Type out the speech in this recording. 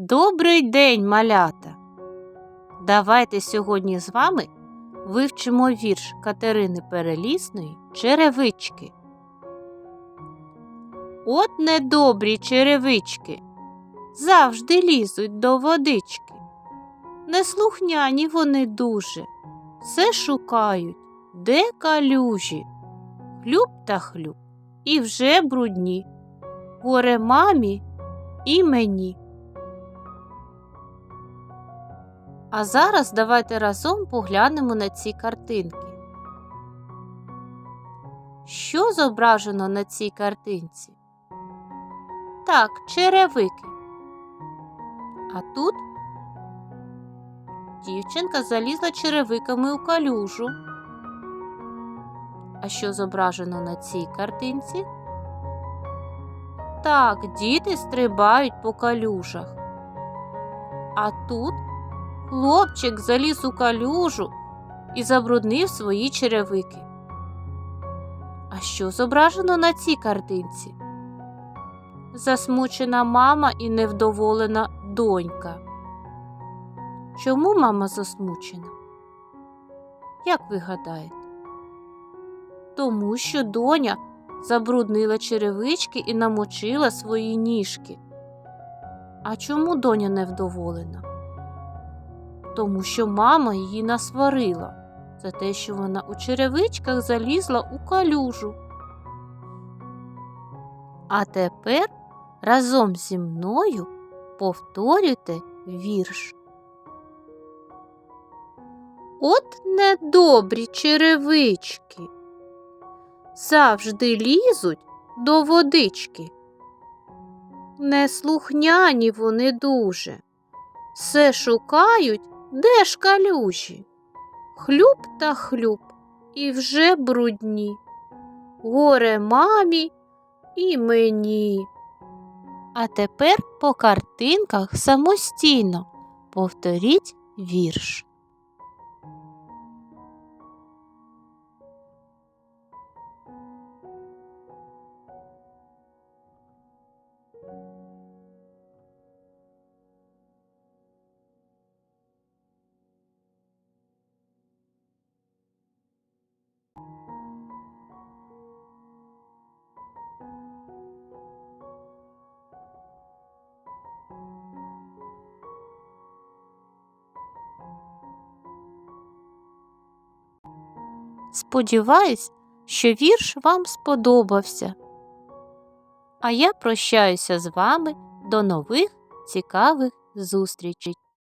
Добрий день, малята! Давайте сьогодні з вами вивчимо вірш Катерини Перелісної Черевички. От недобрі черевички завжди лізуть до водички. Неслухняні вони дуже, все шукають, де калюжі. Хлюб та хлюб, і вже брудні. Горе мамі і мені. А зараз давайте разом поглянемо на ці картинки. Що зображено на цій картинці? Так, черевики. А тут дівчинка залізла черевиками у калюжу. А що зображено на цій картинці? Так, діти стрибають по калюжах. А тут хлопчик заліз у калюжу і забруднив свої черевики. А що зображено на цій картинці? Засмучена мама і невдоволена донька. Чому мама засмучена? Як ви гадаєте? Тому що доня забруднила черевички і намочила свої ніжки. А чому доня невдоволена? Тому що мама її насварила за те, що вона у черевичках залізла у калюжу. А тепер разом зі мною повторюйте вірш. От недобрі черевички завжди лізуть до водички. Неслухняні вони дуже, все шукають, де ж калюжі. Хлюб та хлюб і вже брудні. Горе мамі і мені. А тепер по картинках самостійно повторіть вірш. Сподіваюсь, що вірш вам сподобався. А я прощаюся з вами до нових цікавих зустрічей.